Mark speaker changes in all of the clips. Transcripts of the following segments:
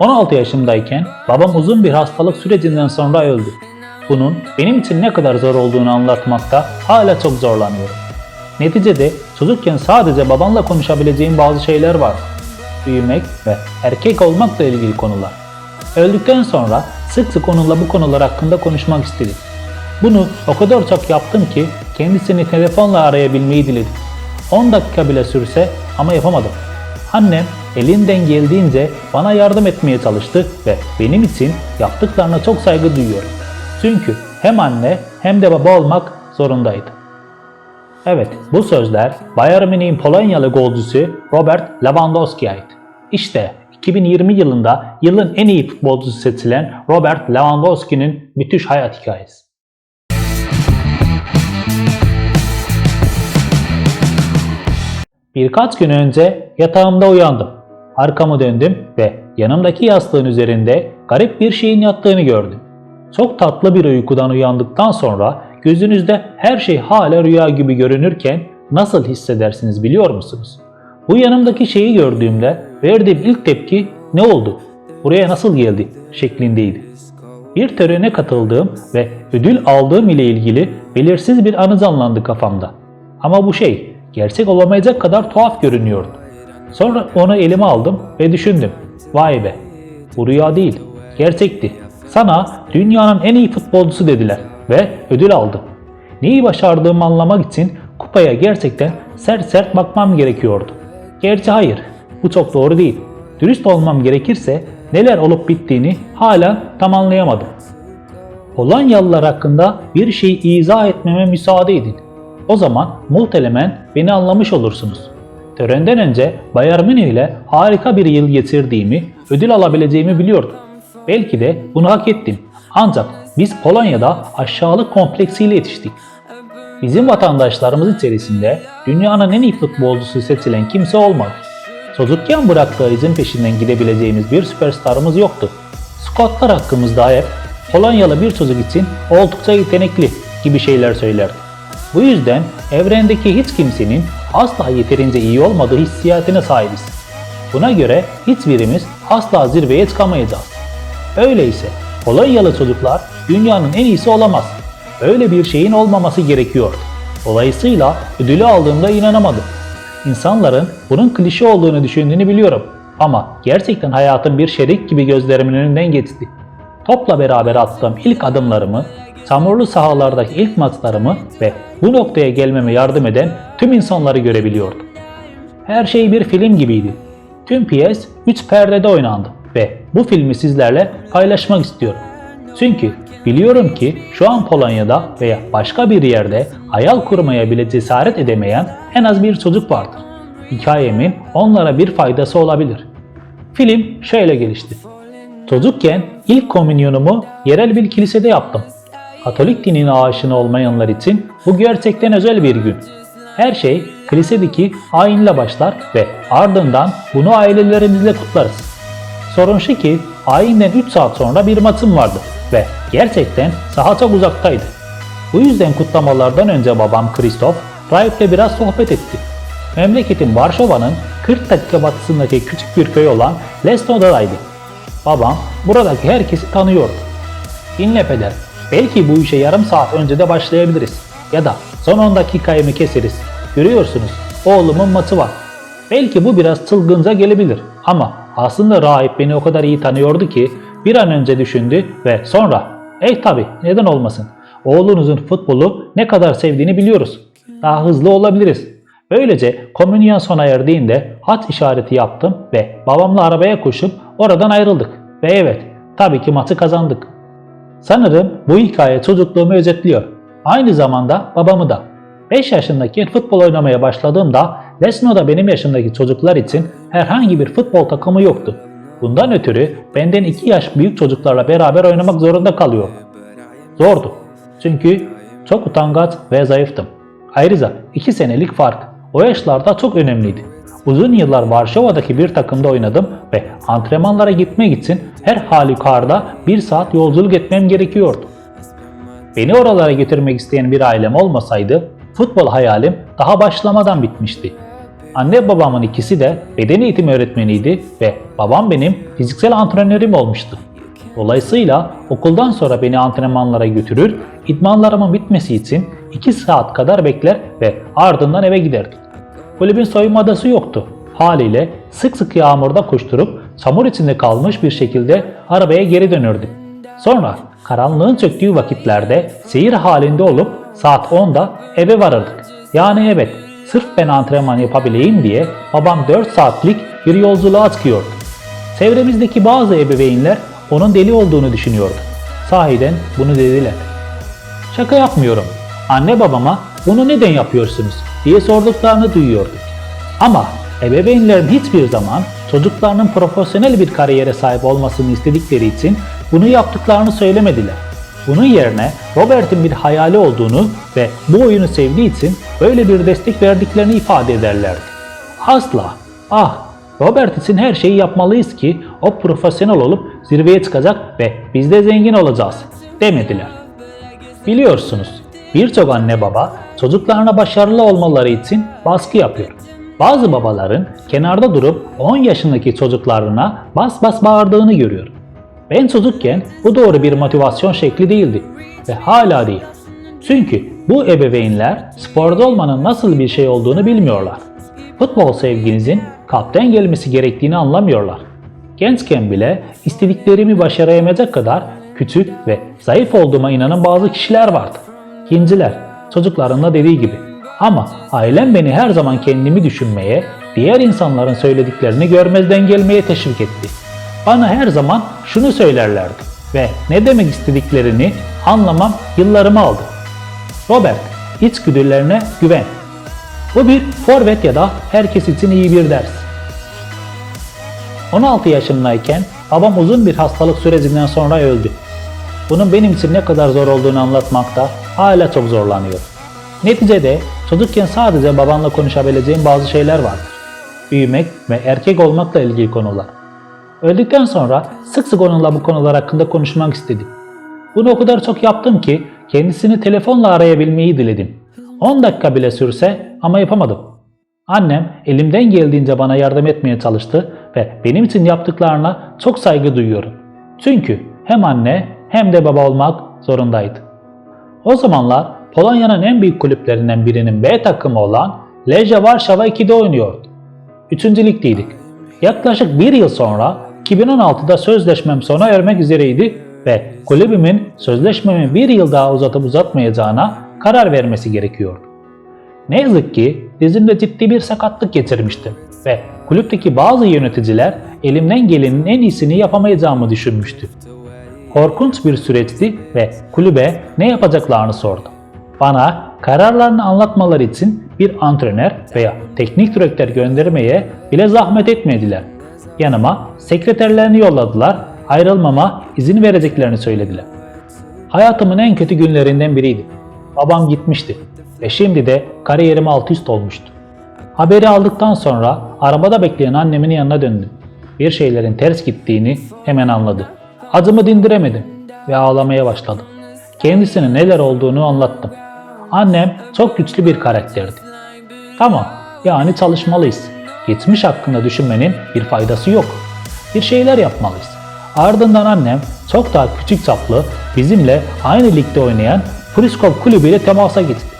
Speaker 1: 16 yaşımdayken babam uzun bir hastalık sürecinden sonra öldü. Bunun benim için ne kadar zor olduğunu anlatmakta hala çok zorlanıyorum. Neticede çocukken sadece babanla konuşabileceğim bazı şeyler var. Büyümek ve erkek olmakla ilgili konular. Öldükten sonra sık sık onunla bu konular hakkında konuşmak istedim. Bunu o kadar çok yaptım ki kendisini telefonla arayabilmeyi diledim. 10 dakika bile sürse ama yapamadım. Annem elinden geldiğince bana yardım etmeye çalıştı ve benim için yaptıklarına çok saygı duyuyorum. Çünkü hem anne hem de baba olmak zorundaydı. Evet, bu sözler Bayern Münih'in Polonyalı golcüsü Robert Lewandowski'ye ait. İşte 2020 yılında yılın en iyi futbolcusu seçilen Robert Lewandowski'nin müthiş hayat hikayesi. Birkaç gün önce yatağımda uyandım. Arkamı döndüm ve yanımdaki yastığın üzerinde garip bir şeyin yattığını gördüm. Çok tatlı bir uykudan uyandıktan sonra gözünüzde her şey hala rüya gibi görünürken nasıl hissedersiniz biliyor musunuz? Bu yanımdaki şeyi gördüğümde verdiğim ilk tepki ne oldu? Buraya nasıl geldi? şeklindeydi. Bir törene katıldığım ve ödül aldığım ile ilgili belirsiz bir anı canlandı kafamda. Ama bu şey gerçek olamayacak kadar tuhaf görünüyordu. Sonra onu elime aldım ve düşündüm. Vay be, bu rüya değil, gerçekti. Sana dünyanın en iyi futbolcusu dediler ve ödül aldım. Neyi başardığımı anlamak için kupaya gerçekten sert sert bakmam gerekiyordu. Gerçi hayır, bu çok doğru değil. Dürüst olmam gerekirse neler olup bittiğini hala tam anlayamadım. Polonyalılar hakkında bir şeyi izah etmeme müsaade edin. O zaman muhtemelen beni anlamış olursunuz. Törenden önce Bayern Münih ile harika bir yıl geçirdiğimi, ödül alabileceğimi biliyordum. Belki de bunu hak ettim. Ancak biz Polonya'da aşağılık kompleksiyle yetiştik. Bizim vatandaşlarımız içerisinde dünyanın en iyi futbolcusu seçilen kimse olmadı. Çocukken bıraktığı izin peşinden gidebileceğimiz bir süperstarımız yoktu. Scottlar hakkımızda hep Polonyalı bir çocuk için oldukça yetenekli gibi şeyler söylerdi. Bu yüzden evrendeki hiç kimsenin asla yeterince iyi olmadığı hissiyatına sahibiz. Buna göre hiçbirimiz asla zirveye çıkamayacağız. Öyleyse Polonyalı çocuklar dünyanın en iyisi olamaz. Öyle bir şeyin olmaması gerekiyor. Dolayısıyla ödülü aldığımda inanamadım. İnsanların bunun klişe olduğunu düşündüğünü biliyorum. Ama gerçekten hayatım bir şerik gibi gözlerimin önünden geçti. Topla beraber attığım ilk adımlarımı, çamurlu sahalardaki ilk maçlarımı ve bu noktaya gelmeme yardım eden tüm insanları görebiliyordum. Her şey bir film gibiydi. Tüm piyes 3 perdede oynandı ve bu filmi sizlerle paylaşmak istiyorum. Çünkü biliyorum ki şu an Polonya'da veya başka bir yerde hayal kurmaya bile cesaret edemeyen en az bir çocuk vardır. Hikayemin onlara bir faydası olabilir. Film şöyle gelişti. Çocukken ilk komünyonumu yerel bir kilisede yaptım. Katolik dinine aşina olmayanlar için bu gerçekten özel bir gün. Her şey kilisedeki ayinle başlar ve ardından bunu ailelerimizle kutlarız. Sorun şu ki ayinden 3 saat sonra bir maçım vardı ve gerçekten saha çok uzaktaydı. Bu yüzden kutlamalardan önce babam Kristof, rahiple biraz sohbet etti. Memleketin Varşova'nın 40 dakika batısındaki küçük bir köy olan Lesnoda'daydı. Babam buradaki herkesi tanıyordu. Dinle peder, belki bu işe yarım saat önce de başlayabiliriz. Ya da son 10 dakikayı mı keseriz? Görüyorsunuz, oğlumun maçı var. Belki bu biraz çılgınca gelebilir ama aslında rahip beni o kadar iyi tanıyordu ki bir an önce düşündü ve sonra ''Ey tabi neden olmasın? Oğlunuzun futbolu ne kadar sevdiğini biliyoruz. Daha hızlı olabiliriz.'' Böylece komünyon sona erdiğinde hat işareti yaptım ve babamla arabaya koşup oradan ayrıldık. Ve evet, tabii ki maçı kazandık. Sanırım bu hikaye çocukluğumu özetliyor. Aynı zamanda babamı da. 5 yaşındaki futbol oynamaya başladığımda Lesno'da benim yaşımdaki çocuklar için herhangi bir futbol takımı yoktu. Bundan ötürü benden 2 yaş büyük çocuklarla beraber oynamak zorunda kalıyordum. Zordu. Çünkü çok utangaç ve zayıftım. Ayrıca 2 senelik fark. O yaşlarda çok önemliydi. Uzun yıllar Varşova'daki bir takımda oynadım ve antrenmanlara gitmek için her halükarda bir saat yolculuk etmem gerekiyordu. Beni oralara götürmek isteyen bir ailem olmasaydı futbol hayalim daha başlamadan bitmişti. Anne babamın ikisi de beden eğitimi öğretmeniydi ve babam benim fiziksel antrenörüm olmuştu. Dolayısıyla okuldan sonra beni antrenmanlara götürür, idmanlarımın bitmesi için 2 saat kadar bekler ve ardından eve giderdik. Kulübün soyunma odası yoktu. Haliyle sık sık yağmurda koşturup çamur içinde kalmış bir şekilde arabaya geri dönürdük. Sonra karanlığın çöktüğü vakitlerde seyir halinde olup saat 10'da eve varırdık. Yani evet sırf ben antrenman yapabileyim diye babam 4 saatlik bir yolculuğa çıkıyordu. Çevremizdeki bazı ebeveynler onun deli olduğunu düşünüyordu. Sahiden bunu dediler. Şaka yapmıyorum. Anne babama bunu neden yapıyorsunuz diye sorduklarını duyuyorduk. Ama ebeveynlerin hiçbir zaman çocuklarının profesyonel bir kariyere sahip olmasını istedikleri için bunu yaptıklarını söylemediler. Bunun yerine Robert'in bir hayali olduğunu ve bu oyunu sevdiği için böyle bir destek verdiklerini ifade ederlerdi. Asla. Ah, Robert için her şeyi yapmalıyız ki o profesyonel olup zirveye çıkacak ve biz de zengin olacağız demediler. Biliyorsunuz birçok anne baba çocuklarına başarılı olmaları için baskı yapıyor. Bazı babaların kenarda durup 10 yaşındaki çocuklarına bas bas bağırdığını görüyorum. Ben çocukken bu doğru bir motivasyon şekli değildi ve hala değil. Çünkü bu ebeveynler sporda olmanın nasıl bir şey olduğunu bilmiyorlar. Futbol sevginizin kapten gelmesi gerektiğini anlamıyorlar. Gençken bile istediklerimi başaramayacak kadar küçük ve zayıf olduğuma inanan bazı kişiler vardı. Kinciler, çocuklarımla dediği gibi. Ama ailem beni her zaman kendimi düşünmeye, diğer insanların söylediklerini görmezden gelmeye teşvik etti. Bana her zaman şunu söylerlerdi ve ne demek istediklerini anlamam yıllarımı aldı. Robert, içgüdülerine güven. Bu bir forvet ya da herkes için iyi bir ders. 16 yaşındayken babam uzun bir hastalık sürecinden sonra öldü. Bunun benim için ne kadar zor olduğunu anlatmakta hala çok zorlanıyorum. Neticede çocukken sadece babanla konuşabileceğim bazı şeyler vardır. Büyümek ve erkek olmakla ilgili konular. Öldükten sonra sık sık onunla bu konular hakkında konuşmak istedim. Bunu o kadar çok yaptım ki kendisini telefonla arayabilmeyi diledim. 10 dakika bile sürse ama yapamadım. Annem elimden geldiğince bana yardım etmeye çalıştı ve benim için yaptıklarına çok saygı duyuyorum. Çünkü hem anne hem de baba olmak zorundaydı. O zamanlar Polonya'nın en büyük kulüplerinden birinin B takımı olan Lejia Warszawa 2'de oynuyordu. Üçüncü ligdeydik. Yaklaşık bir yıl sonra 2016'da sözleşmem sona ermek üzereydi ve kulübümün sözleşmemi bir yıl daha uzatıp uzatmayacağına karar vermesi gerekiyordu. Ne yazık ki dizimde ciddi bir sakatlık geçirmiştim ve kulüpteki bazı yöneticiler elimden gelenin en iyisini yapamayacağımı düşünmüştü. Korkunç bir süreçti ve kulübe ne yapacaklarını sordum. Bana kararlarını anlatmaları için bir antrenör veya teknik direktör göndermeye bile zahmet etmediler. Yanıma sekreterlerini yolladılar, ayrılmama izin vereceklerini söylediler. Hayatımın en kötü günlerinden biriydi. Babam gitmişti ve şimdi de kariyerim alt üst olmuştu. Haberi aldıktan sonra arabada bekleyen annemin yanına döndüm. Bir şeylerin ters gittiğini hemen anladı. Acımı dindiremedim ve ağlamaya başladım. Kendisine neler olduğunu anlattım. Annem çok güçlü bir karakterdi. Tamam, yani çalışmalıyız. Geçmiş hakkında düşünmenin bir faydası yok. Bir şeyler yapmalıyız. Ardından annem çok daha küçük çaplı bizimle aynı ligde oynayan Priskov kulübüyle temasa geçti.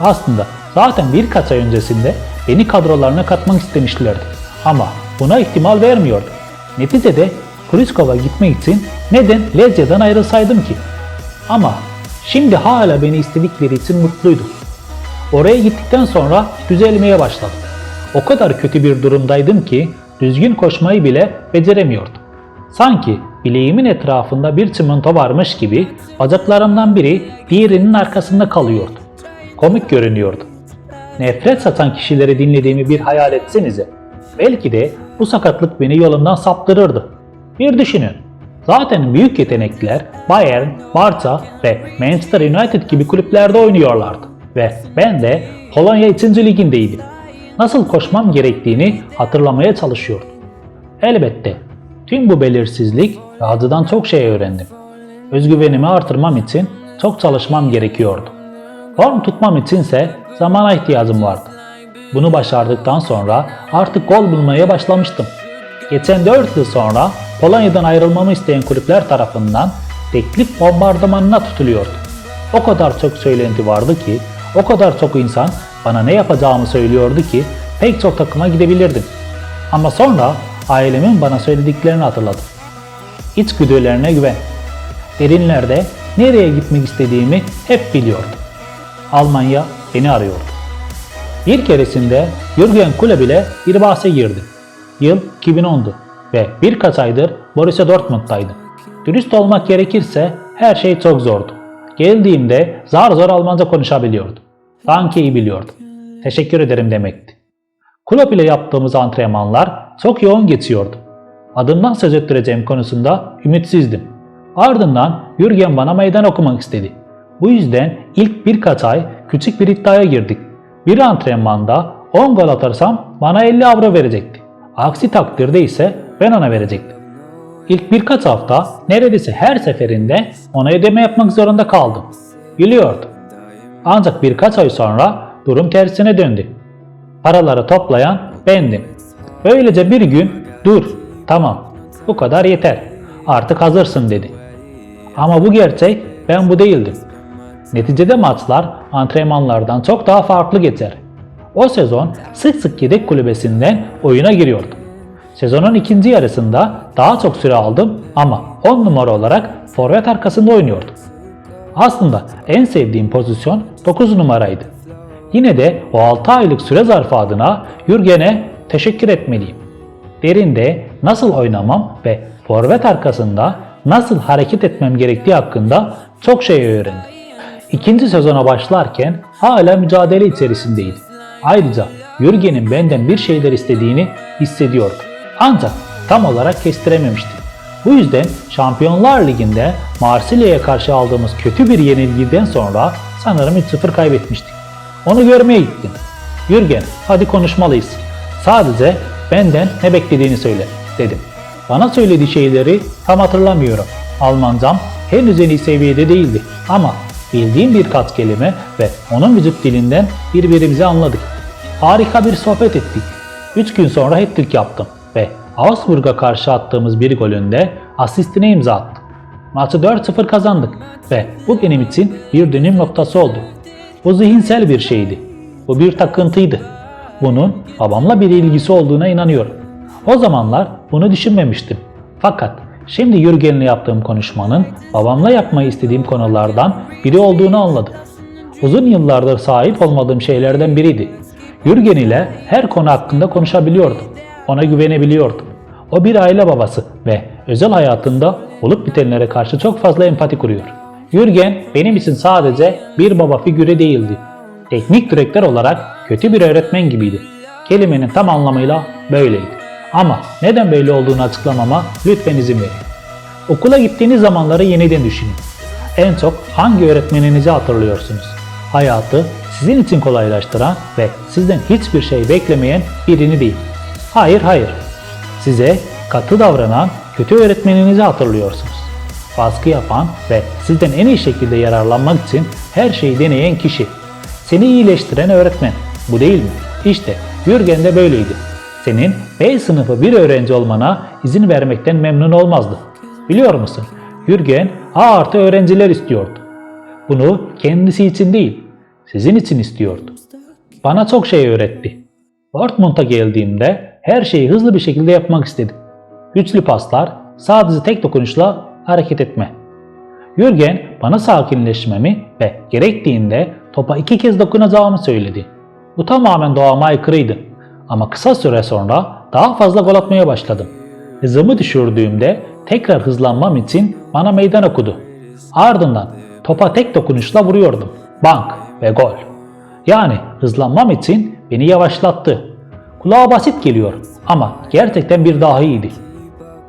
Speaker 1: Aslında zaten birkaç ay öncesinde beni kadrolarına katmak istemişlerdi. Ama buna ihtimal vermiyordu. Neticede Priskov'a gitmek için neden Lezya'dan ayrılsaydım ki? Ama şimdi hala beni istedikleri için mutluydum. Oraya gittikten sonra düzelmeye başladım. O kadar kötü bir durumdaydım ki düzgün koşmayı bile beceremiyordum. Sanki bileğimin etrafında bir çimento varmış gibi bacaklarımdan biri diğerinin arkasında kalıyordu. Komik görünüyordu. Nefret satan kişileri dinlediğimi bir hayal etsenize. Belki de bu sakatlık beni yolumdan saptırırdı. Bir düşünün. Zaten büyük yetenekler Bayern, Barça ve Manchester United gibi kulüplerde oynuyorlardı. Ve ben de Polonya 3. ligindeydim. Nasıl koşmam gerektiğini hatırlamaya çalışıyordum. Elbette tüm bu belirsizlik ve acıdan çok şey öğrendim. Özgüvenimi artırmam için çok çalışmam gerekiyordu. Form tutmam içinse zamana ihtiyacım vardı. Bunu başardıktan sonra artık gol bulmaya başlamıştım. Geçen 4 yıl sonra Polonya'dan ayrılmamı isteyen kulüpler tarafından teklif bombardımanına tutuluyordu. O kadar çok söylenti vardı ki, o kadar çok insan bana ne yapacağımı söylüyordu ki pek çok takıma gidebilirdim. Ama sonra ailemin bana söylediklerini hatırladım. İçgüdülerine güven. Derinlerde nereye gitmek istediğimi hep biliyordum. Almanya beni arıyordu. Bir keresinde Jürgen Klopp ile bir bahse girdim. Yıl 2010'du ve birkaç aydır Borussia Dortmund'daydım. Dürüst olmak gerekirse her şey çok zordu. Geldiğimde zar zor Almanca konuşabiliyordum. Danke'yi biliyordum. Teşekkür ederim demekti. Klopp ile yaptığımız antrenmanlar çok yoğun geçiyordu. Adımdan söz ettireceğim konusunda ümitsizdim. Ardından Jürgen bana meydan okumak istedi. Bu yüzden ilk birkaç ay küçük bir iddiaya girdik. Bir antrenmanda 10 gol atarsam bana 50 avro verecekti. Aksi takdirde ise ben ona verecektim. İlk birkaç hafta neredeyse her seferinde ona ödeme yapmak zorunda kaldım. Gülüyordu. Ancak birkaç ay sonra durum tersine döndü. Paraları toplayan bendim. Böylece bir gün dur tamam bu kadar yeter artık hazırsın dedi. Ama bu gerçek ben bu değildim. Neticede maçlar antrenmanlardan çok daha farklı geçer. O sezon sık sık yedek kulübesinden oyuna giriyordum. Sezonun ikinci yarısında daha çok süre aldım ama 10 numara olarak forvet arkasında oynuyordum. Aslında en sevdiğim pozisyon 9 numaraydı. Yine de o 6 aylık süre zarfı adına Jürgen'e teşekkür etmeliyim. Derinde nasıl oynamam ve forvet arkasında nasıl hareket etmem gerektiği hakkında çok şey öğrendim. İkinci sezona başlarken hala mücadele içerisindeydim. Ayrıca Jürgen'in benden bir şeyler istediğini hissediyordum. Ancak tam olarak kestirememiştim. Bu yüzden Şampiyonlar Ligi'nde Marsilya'ya karşı aldığımız kötü bir yenilgiden sonra sanırım 3-0 kaybetmiştik. Onu görmeye gittim. Jürgen hadi konuşmalıyız. Sadece benden ne beklediğini söyle dedim. Bana söylediği şeyleri tam hatırlamıyorum. Almancam henüz en iyi seviyede değildi ama bildiğim birkaç kelime ve onun vücut dilinden birbirimizi anladık. Harika bir sohbet ettik. 3 gün sonra hat-trick yaptım ve Augsburg'a karşı attığımız bir golünde asistine imza attım. Maçı 4-0 kazandık ve bu benim için bir dönüm noktası oldu. Bu zihinsel bir şeydi. Bu bir takıntıydı. Bunun babamla bir ilgisi olduğuna inanıyorum. O zamanlar bunu düşünmemiştim. Fakat şimdi Jürgen'le yaptığım konuşmanın babamla yapmayı istediğim konulardan biri olduğunu anladım. Uzun yıllardır sahip olmadığım şeylerden biriydi. Jürgen ile her konu hakkında konuşabiliyordum. Ona güvenebiliyordum. O bir aile babası ve özel hayatında olup bitenlere karşı çok fazla empati kuruyor. Jürgen benim için sadece bir baba figürü değildi. Teknik direktör olarak kötü bir öğretmen gibiydi. Kelimenin tam anlamıyla böyleydi. Ama neden böyle olduğunu açıklamama lütfen izin verin. Okula gittiğiniz zamanları yeniden düşünün. En çok hangi öğretmeninizi hatırlıyorsunuz? Hayatı sizin için kolaylaştıran ve sizden hiçbir şey beklemeyen birini değil. Hayır hayır. Size katı davranan kötü öğretmeninizi hatırlıyorsunuz. Baskı yapan ve sizden en iyi şekilde yararlanmak için her şeyi deneyen kişi. Seni iyileştiren öğretmen. Bu değil mi? İşte Jürgen de böyleydi. Senin B sınıfı bir öğrenci olmana izin vermekten memnun olmazdı. Biliyor musun? Jürgen A artı öğrenciler istiyordu. Bunu kendisi için değil, sizin için istiyordu. Bana çok şey öğretti. Dortmund'a geldiğimde her şeyi hızlı bir şekilde yapmak istedim. Güçlü paslar, sadece tek dokunuşla hareket etme. Jürgen bana sakinleşmemi ve gerektiğinde topa iki kez dokunacağımı söyledi. Bu tamamen doğama aykırıydı. Ama kısa süre sonra daha fazla gol atmaya başladım. Hızımı düşürdüğümde tekrar hızlanmam için bana meydan okudu. Ardından topa tek dokunuşla vuruyordum. Bank ve gol. Yani hızlanmam için beni yavaşlattı. Kulağa basit geliyor ama gerçekten bir dahiydi.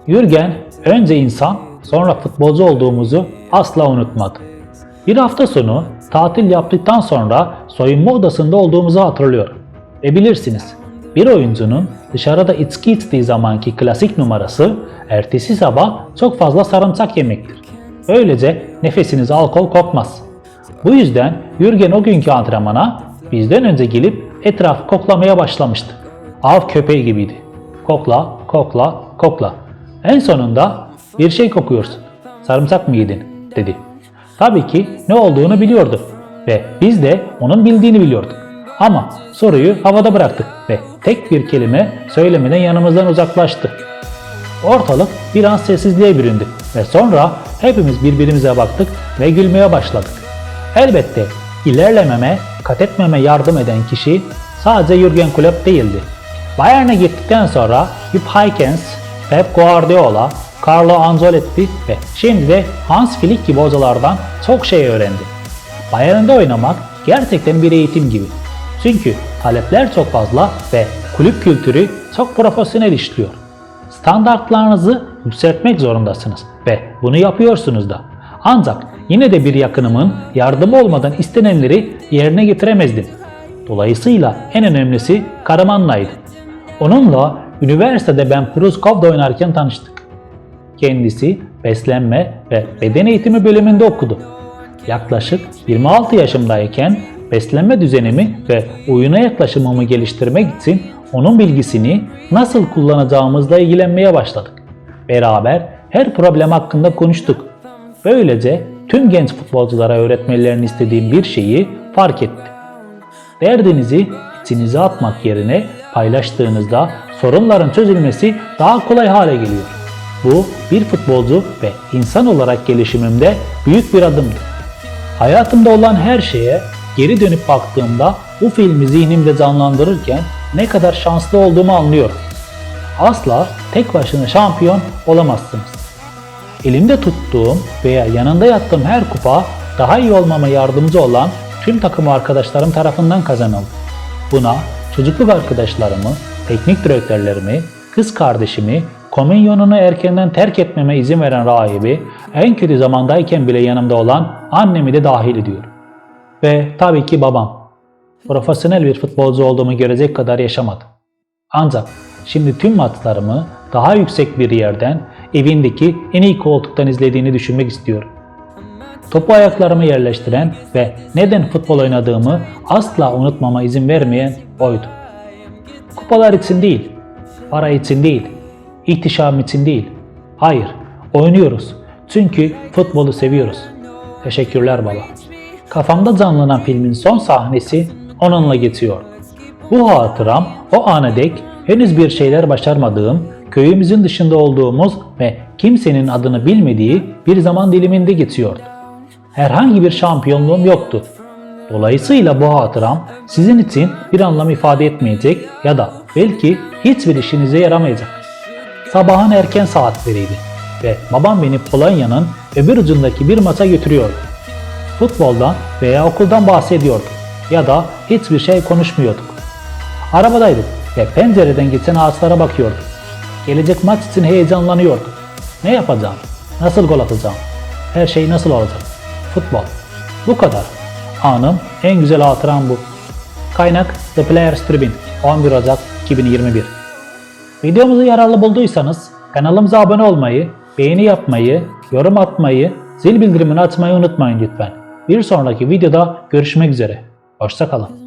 Speaker 1: Jürgen önce insan sonra futbolcu olduğumuzu asla unutmadı. Bir hafta sonu tatil yaptıktan sonra soyunma odasında olduğumuzu hatırlıyorum. Ve bilirsiniz bir oyuncunun dışarıda içki içtiği zamanki klasik numarası ertesi sabah çok fazla sarımsak yemektir. Böylece nefesiniz alkol kokmaz. Bu yüzden Jürgen o günkü antrenmana bizden önce gelip etrafı koklamaya başlamıştı. Av köpeği gibiydi. Kokla, kokla, kokla. En sonunda bir şey kokuyorsun. Sarımsak mı yedin? dedi. Tabii ki ne olduğunu biliyordu ve biz de onun bildiğini biliyorduk. Ama soruyu havada bıraktık ve tek bir kelime söylemeden yanımızdan uzaklaştı. Ortalık bir an sessizliğe büründü ve sonra hepimiz birbirimize baktık ve gülmeye başladık. Elbette ilerlememe, kat etmeme yardım eden kişi sadece Jurgen Klopp değildi. Bayern'e gittikten sonra Jupp Heynckes, Pep Guardiola, Carlo Ancelotti ve şimdi de Hans Flick gibi hocalardan çok şey öğrendi. Bayern'de oynamak gerçekten bir eğitim gibi. Çünkü talepler çok fazla ve kulüp kültürü çok profesyonel işliyor. Standartlarınızı yükseltmek zorundasınız ve bunu yapıyorsunuz da. Ancak yine de bir yakınımın yardımı olmadan istenenleri yerine getiremezdim. Dolayısıyla en önemlisi Karaman'laydı. Onunla üniversitede ben Pruskov'da oynarken tanıştık. Kendisi beslenme ve beden eğitimi bölümünde okudu. Yaklaşık 26 yaşımdayken beslenme düzenimi ve oyuna yaklaşımımı geliştirmek için onun bilgisini nasıl kullanacağımızla ilgilenmeye başladık. Beraber her problem hakkında konuştuk. Böylece tüm genç futbolculara öğretmelerini istediğim bir şeyi fark etti. Derdinizi içinize atmak yerine paylaştığınızda sorunların çözülmesi daha kolay hale geliyor. Bu bir futbolcu ve insan olarak gelişimimde büyük bir adımdı. Hayatımda olan her şeye geri dönüp baktığımda bu filmi zihnimde canlandırırken ne kadar şanslı olduğumu anlıyorum. Asla tek başına şampiyon olamazsınız. Elimde tuttuğum veya yanında yattığım her kupa daha iyi olmama yardımcı olan tüm takım arkadaşlarım tarafından kazanıldı. Buna çocukluk arkadaşlarımı, teknik direktörlerimi, kız kardeşimi, komünyonunu erkenden terk etmeme izin veren rahibi, en kötü zamandayken bile yanımda olan annemi de dahil ediyorum. Ve tabii ki babam. Profesyonel bir futbolcu olduğumu görecek kadar yaşamadı. Ancak şimdi tüm maçlarımı daha yüksek bir yerden, evindeki en iyi koltuktan izlediğini düşünmek istiyorum. Topu ayaklarıma yerleştiren ve neden futbol oynadığımı asla unutmama izin vermeyen oydu. Kupalar için değil, para için değil, ihtişam için değil. Hayır, oynuyoruz. Çünkü futbolu seviyoruz. Teşekkürler baba. Kafamda canlanan filmin son sahnesi onunla geçiyor. Bu hatıram o ana dek henüz bir şeyler başarmadığım, köyümüzün dışında olduğumuz ve kimsenin adını bilmediği bir zaman diliminde geçiyordu. Herhangi bir şampiyonluğum yoktu. Dolayısıyla bu hatıram sizin için bir anlam ifade etmeyecek ya da belki hiçbir işinize yaramayacak. Sabahın erken saatleriydi ve babam beni Polonya'nın öbür ucundaki bir maça götürüyordu. Futboldan veya okuldan bahsediyorduk ya da hiçbir şey konuşmuyorduk. Arabadaydık ve pencereden geçen ağaçlara bakıyorduk. Gelecek maç için heyecanlanıyorduk. Ne yapacağım? Nasıl gol atacağım? Her şey nasıl olacak? Futbol. Bu kadar. Anım en güzel hatıram bu. Kaynak The Players Tribune 11 Ocak 2021 Videomuzu yararlı bulduysanız kanalımıza abone olmayı, beğeni yapmayı, yorum atmayı, zil bildirimini açmayı unutmayın lütfen. Bir sonraki videoda görüşmek üzere. Hoşçakalın.